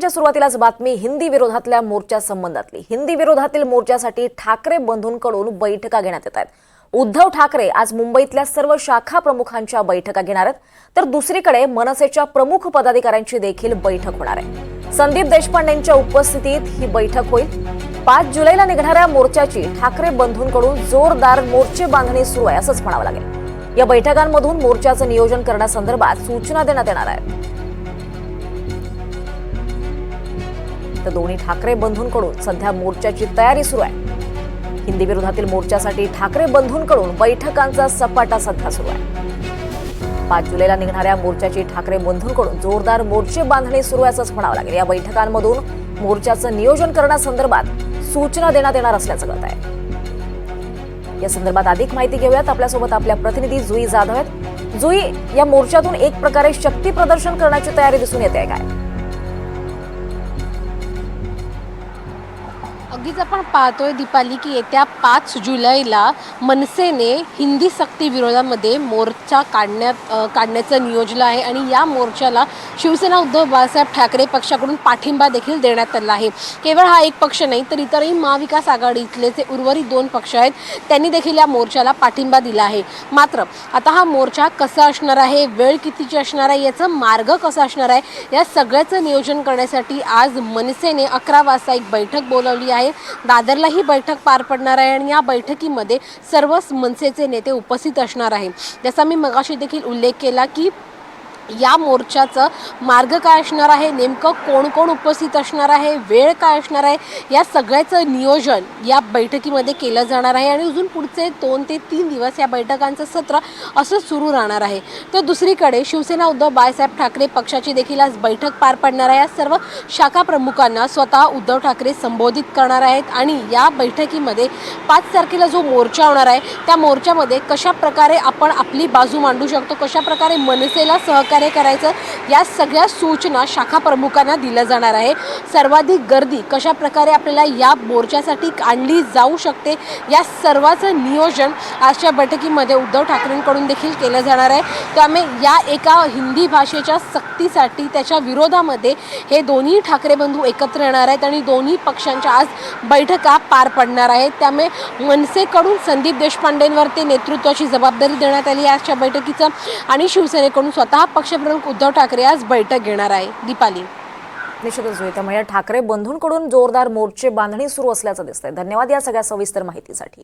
बुलेटिनच्या सुरुवातीलाच बातमी हिंदी विरोधातल्या मोर्चा संबंधातली. हिंदी विरोधातील मोर्चासाठी ठाकरे बंधूंकडून बैठका घेण्यात येत आहेत. उद्धव ठाकरे आज मुंबईतल्या सर्व शाखा प्रमुखांच्या बैठका घेणार आहेत. तर दुसरीकडे मनसेच्या प्रमुख पदाधिकाऱ्यांची देखील बैठक होणार आहे. संदीप देशपांडेंच्या उपस्थितीत ही बैठक होईल. पाच जुलैला निघणाऱ्या मोर्चाची ठाकरे बंधूंकडून जोरदार मोर्चे बांधणी सुरू आहे असंच म्हणावं लागेल. या बैठकांमधून मोर्चाचं नियोजन करण्यासंदर्भात सूचना देण्यात येणार आहेत. तर दोन्ही ठाकरे बंधूंकडून सध्या मोर्चाची तयारी सुरू आहे. हिंदी विरोधातील मोर्चासाठी ठाकरे बंधूंकडून बैठकांचा सपाटा सध्या सुरू आहे. पाच जुलैला निघणाऱ्या मोर्चाची ठाकरे बंधूंकडून जोरदार मोर्चे बांधणी सुरू आहे असंच म्हणावं लागेल. या बैठकांमधून मोर्चाचं नियोजन करण्यासंदर्भात सूचना देण्यात येणार असल्याचं कळत आहे. या संदर्भात अधिक माहिती घेऊयात. आपल्यासोबत आपल्या प्रतिनिधी जुई जाधव आहेत. जुई या मोर्चातून एक प्रकारे शक्ती प्रदर्शन करण्याची तयारी दिसून येते आहे काय? आधीच आपण पाहतोय. दीपाली की येत्या पाच जुलैला मनसेने हिंदी सक्ती विरोधामध्ये मोर्चा काढण्यात काढण्याचं नियोजन आहे आणि या मोर्चाला शिवसेना उद्धव बाळासाहेब ठाकरे पक्षाकडून पाठिंबा देखील देण्यात आला आहे. केवळ हा एक पक्ष नाही तर इतरही महाविकास आघाडीतले जे उर्वरित दोन पक्ष आहेत त्यांनी देखील या मोर्चाला पाठिंबा दिला आहे. मात्र आता हा मोर्चा कसा असणार आहे वेळ कितीची असणार आहे याचा मार्ग कसा असणार आहे या सगळ्याचं नियोजन करण्यासाठी आज मनसेने अकरा वाजता एक बैठक बोलावली आहे. दादरला ही बैठक पार पडणार आहे आणि या बैठकीमध्ये सर्वच मनसेचे नेते उपस्थित असणार आहे. जसा मी मगाशी देखील उल्लेख केला की या मोर्चाचं मार्ग काय असणार आहे? नेमकं कोण कोण उपस्थित असणार आहे? वेळ काय असणार आहे? या सगळ्याचं नियोजन या बैठकीमध्ये केलं जाणार आहे आणि अजून पुढचे दोन ते तीन दिवस या बैठकांचं सत्र असं सुरू राहणार आहे. तर दुसरीकडे शिवसेना उद्धव बाळासाहेब ठाकरे पक्षाची देखील आज बैठक पार पडणार आहे. या सर्व शाखा प्रमुखांना स्वतः उद्धव ठाकरे संबोधित करणार आहेत आणि या बैठकीमध्ये पाच तारखेला जो मोर्चा होणार आहे त्या मोर्चामध्ये कशा प्रकारे आपण आपली बाजू मांडू शकतो? कशा प्रकारे मनसेला सहकार्य करायचं या सगळ्या सूचना शाखा प्रमुखांना दिल्या जाणार आहे. सर्वाधिक गर्दी कशा प्रकारे आपल्याला या मोर्चासाठी आणली जाऊ शकते या सर्वाचं नियोजन आजच्या बैठकीमध्ये उद्धव ठाकरेंकडून देखील केलं जाणार आहे. त्यामुळे या एका हिंदी भाषेच्या सक्तीसाठी त्याच्या विरोधामध्ये हे दोन्ही ठाकरे बंधू एकत्र येणार आहेत आणि दोन्ही पक्षांच्या आज बैठका पार पडणार आहेत. त्यामुळे मनसेकडून संदीप देशपांडेंवर ते नेतृत्वाची जबाबदारी देण्यात आली आजच्या बैठकीचं आणि शिवसेनेकडून स्वतः पक्ष पक्षप्रमुख उद्धव ठाकरे आज बैठक घेणार आहे. दीपाली. निश्चितच जुई म्हणजे ठाकरे बंधूंकडून जोरदार मोर्चे बांधणी सुरू असल्याचं दिसतंय. धन्यवाद या सगळ्या सविस्तर माहितीसाठी.